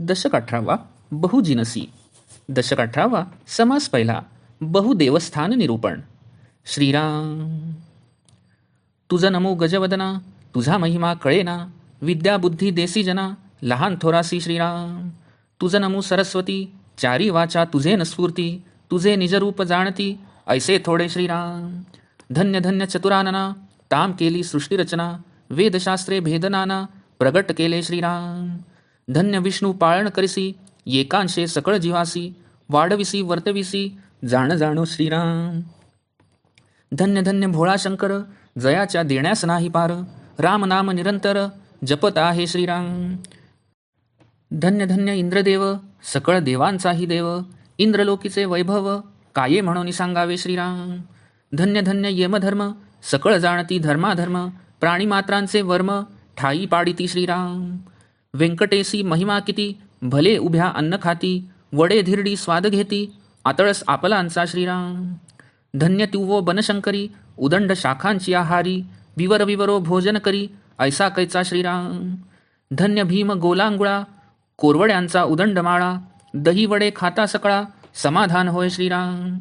दशक अठरावा बहुजिनसी. दशक अठरावा समास पहिला बहुदेवस्थान निरूपण. श्रीराम. तुझं नमो गजवदना तुझा महिमा कळेना विद्या बुद्धी देसी जना लहान थोरासी श्रीराम. तुझं नमो सरस्वती चारी वाचा तुझे न तुझे निजरूप जाणती ऐसे थोडे श्रीराम. धन्य धन्य चतुरानना ताम केली सृष्टीरचना वेदशास्त्रे भेदनाना प्रगट केले श्रीराम. धन्य विष्णू पाळण करिसी एकांशे सकळ जीवासी वाढविसी वर्तविसी जाण जाणो श्रीराम. धन्य धन्य भोळा शंकर जयाच्या देण्यास नाही पार राम नाम निरंतर जपत आहे श्रीराम. धन्य धन्य इंद्रदेव सकळ देवांचाही देव इंद्रलोकीचे वैभव काये म्हणून सांगावे श्रीराम. धन्य धन्य यमधर्म सकळ जाणती धर्माधर्म प्राणीमात्रांचे वर्म ठाई पाडिती श्रीराम. व्यंकटेशी महिमा किती? भले उभ्या अन्न खाती वडे धिरडी स्वाद घेती आतळस आपलांचा श्रीराम. धन्य तुवो बनशंकरी उदंड शाखांची आहारी विवर विवरो भोजन करी ऐसा कैचा श्रीराम. धन्य भीम गोलांगुळा कोरवड्यांचा उदंड माळा दही वडे खाता सकळा समाधान होय श्रीराम.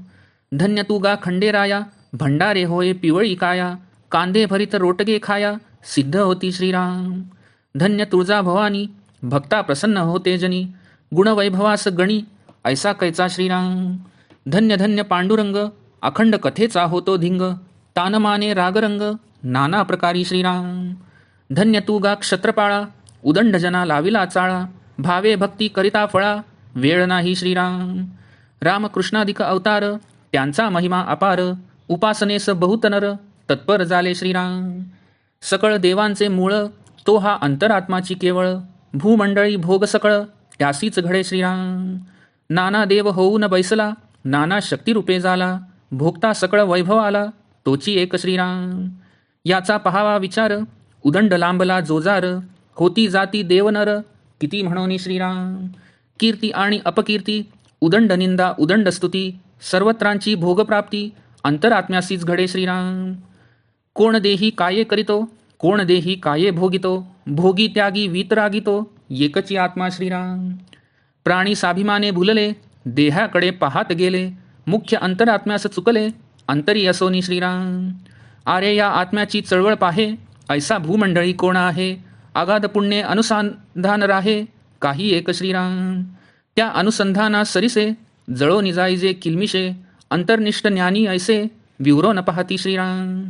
धन्य तुगा खंडेराया भंडारे होय पिवळी काया कांदे भरित रोटगे खाया सिद्ध होती श्रीराम. धन्य तुळजा भवानी भक्ता प्रसन्न होते जनी गुणवैभवास गणी ऐसा कैचा श्रीराम. धन्य धन्य पांडुरंग अखंड कथेचा होतो धिंग तानमाने रागरंग नाना प्रकारी श्रीराम. धन्य तू गा क्षत्रपाळा उदंड जना लाविला चाळा भावे भक्ती करिता फळा वेळ नाही श्रीराम. रामकृष्णाधिक अवतार त्यांचा महिमा अपार उपासनेस बहुतनर तत्पर झाले श्रीराम. सकळ देवांचे मूळ तो हा अंतरात्माची केवळ भूमंडळी भोग सकळ त्यासीच घडे श्रीराम. नाना देव होऊन बैसला नाना शक्तिरूपे झाला भोगता सकळ वैभव आला तोची एक श्रीराम. याचा पहावा विचार उदंड लांबला जोजार होती जाती देवनर किती म्हणोनी श्रीराम. कीर्ती आणि अपकीर्ती उदंड निंदा उदंड स्तुती सर्वत्रांची भोगप्राप्ती अंतरात्म्यासीच घडे श्रीराम. कोण देही काये करीतो कोण देही काये भोगितो? भोगी त्यागी वीतरागितो? एकची आत्मा श्रीराम. प्राणी साभिमाने भुलले देहाकडे पाहात गेले मुख्य अंतरात्म्यास चुकले अंतरी असोनी श्रीराम. आरे या आत्म्याची चळवळ पाहे ऐसा भूमंडळी कोण आहे? आगाध पुण्ये अनुसंधान राहे काही एक श्रीराम. त्या अनुसंधाना सरिसे जळो निजाईजे किलमिशे अंतर्निष्ठ ज्ञानी ऐसे विवरो न पाहती श्रीराम.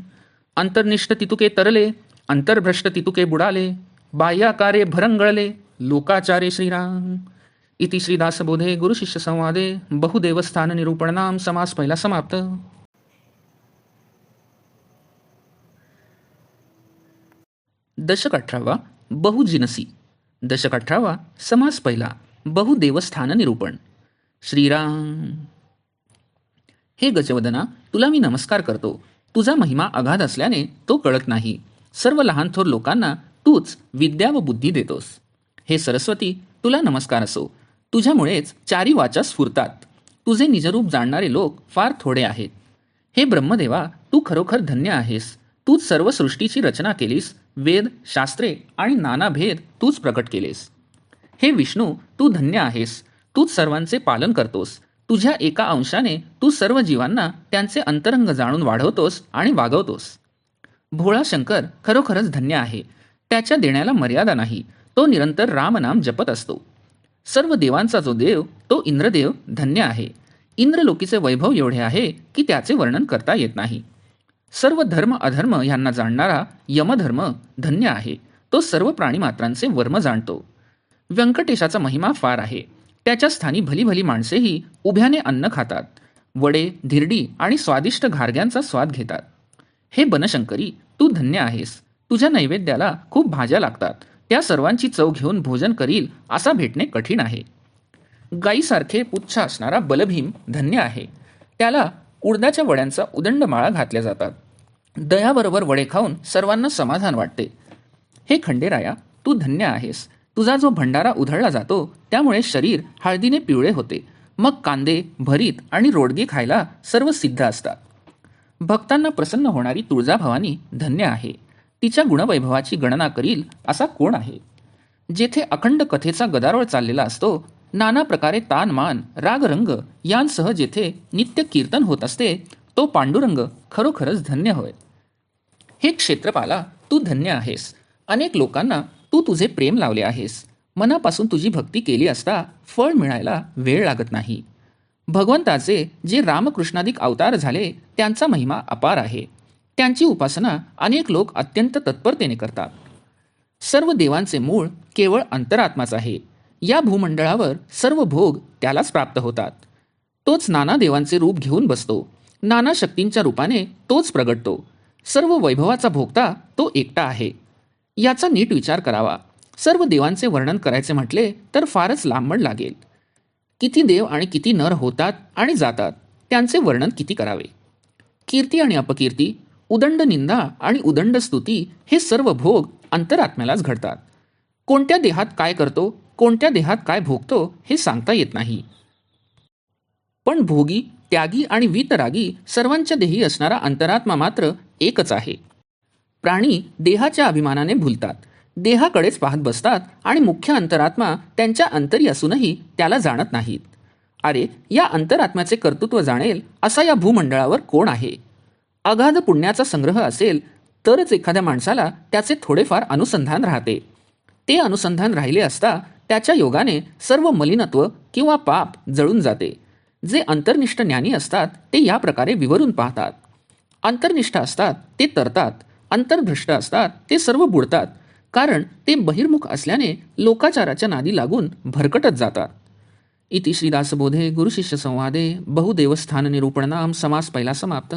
अंतर्निष्ठ तितुके तरले अंतर्भ्रष्ट तितुके बुडाले बाह्याकारे भरंगळले लोकाचारे श्रीराम इति श्रीदासबोधे गुरुशिष्य संवादे बहुदेवस्थान निरूपणनाम समास पहिला समाप्त दशक अठरावा बहुजिनसी दशक अठरावा समास पहिला बहुदेवस्थान निरूपण श्रीराम हे गजवदना तुला मी नमस्कार करतो तुझा महिमा अगाध असल्याने तो कळत नाही सर्व लहान थोर लोकांना तूच विद्या व बुद्धी देतोस. हे सरस्वती तुला नमस्कार असो. तुझ्यामुळेच चारी वाचा स्फुरतात. तुझे निजरूप जाणणारे लोक फार थोडे आहेत. हे ब्रह्मदेवा तू खरोखर धन्य आहेस. तूच सर्व सृष्टीची रचना केलीस. वेद शास्त्रे आणि नाना भेद तूच प्रकट केलेस. हे विष्णू तू धन्य आहेस. तूच सर्वांचे पालन करतोस. तुझ्या एका अंशाने तू सर्व जीवांना त्यांचे अंतरंग जाणून वाढवतोस आणि वागवतोस. भोळा शंकर खरोखरच धन्य आहे. त्याच्या देण्याला मर्यादा नाही. तो निरंतर रामनाम जपत असतो. सर्व देवांचा जो देव तो इंद्रदेव धन्य आहे. इंद्रलोकीचे वैभव एवढे आहे की त्याचे वर्णन करता येत नाही. सर्व धर्म अधर्म यांना जाणणारा यमधर्म धन्य आहे. तो सर्व प्राणीमात्रांचे वर्म जाणतो. व्यंकटेशाचा महिमा फार आहे. त्याच्या स्थानी भली भली माणसेही उभ्याने अन्न खातात. वडे धिरडी आणि स्वादिष्ट घारग्यांचा स्वाद घेतात. हे बनशंकरी तू धन्य आहेस. तुझ्या नैवेद्याला खूप भाज्या लागतात. त्या सर्वांची चव घेऊन भोजन करील असा भेटणे कठीण आहे. गाईसारखे पुच्छ असणारा बलभीम धन्य आहे. त्याला उडदाच्या वड्यांचा उदंड माळा घातल्या जातात. दयाबरोबर वडे खाऊन सर्वांना समाधान वाटते. हे खंडेराया तू धन्य आहेस. तुझा जो भंडारा उधळला जातो त्यामुळे शरीर हळदीने पिवळे होते. मग कांदे भरीत आणि रोडगे खायला सर्व सिद्ध असतात. भक्तांना प्रसन्न होणारी तुळजाभवानी धन्य आहे. तिच्या गुणवैभवाची गणना करील असा कोण आहे? जेथे अखंड कथेचा गदारोळ चाललेला असतो नाना प्रकारे तानमान रागरंग यांसह जेथे नित्य कीर्तन होत असते तो पांडुरंग खरोखरच धन्य होय. हे क्षेत्रपाला तू धन्य आहेस. अनेक लोकांना तू तुझे प्रेम लावले आहेस. मनापासून तुझी भक्ती केली असता फळ मिळायला वेळ लागत नाही. भगवंताचे जे रामकृष्णाधिक अवतार झाले त्यांचा महिमा अपार आहे. त्यांची उपासना अनेक लोक अत्यंत तत्परतेने करतात. सर्व देवांचे मूळ केवळ अंतरात्माच आहे. या भूमंडळावर सर्व भोग त्यालाच प्राप्त होतात. तोच नाना देवांचे रूप घेऊन बसतो. नाना शक्तींच्या रूपाने तोच प्रगटतो. सर्व वैभवाचा भोगता तो एकटा आहे. याचा नीट विचार करावा. सर्व देवांचे वर्णन करायचे म्हटले तर फारच लांबण लागेल. किती देव आणि किती नर होतात आणि जातात त्यांचे वर्णन किती करावे? कीर्ती आणि अपकीर्ती उदंड निंदा आणि उदंड स्तुती हे सर्व भोग अंतरात्म्यालाच घडतात. कोणत्या देहात काय करतो कोणत्या देहात काय भोगतो हे सांगता येत नाही. पण भोगी त्यागी आणि वीतरागी सर्वांच्या देही असणारा अंतरात्मा मात्र एकच आहे. प्राणी देहाच्या अभिमानाने भुलतात. देहाकडेच पाहत बसतात आणि मुख्य अंतरात्मा त्यांच्या अंतरी असूनही त्याला जाणत नाहीत. अरे या अंतरात्म्याचे कर्तृत्व जाणेल असा या भूमंडळावर कोण आहे? अगाध पुण्याचा संग्रह असेल तरच एखाद्या माणसाला त्याचे थोडेफार अनुसंधान राहते. ते अनुसंधान राहिले असता त्याच्या योगाने सर्व मलिनत्व किंवा पाप जळून जाते. जे अंतर्निष्ठ ज्ञानी असतात ते या प्रकारे विवरून पाहतात. अंतर्निष्ठ असतात ते तरतात. अंतर्दृष्ट असतात ते सर्व बुडतात. कारण ते बहिर्मुख असल्याने लोकाचाराच्या नादी लागून भरकटत जातात. इति श्रीदासबोधे गुरुशिष्य संवादे बहुदेवस्थान निरूपण नाम समास पहिला समाप्त.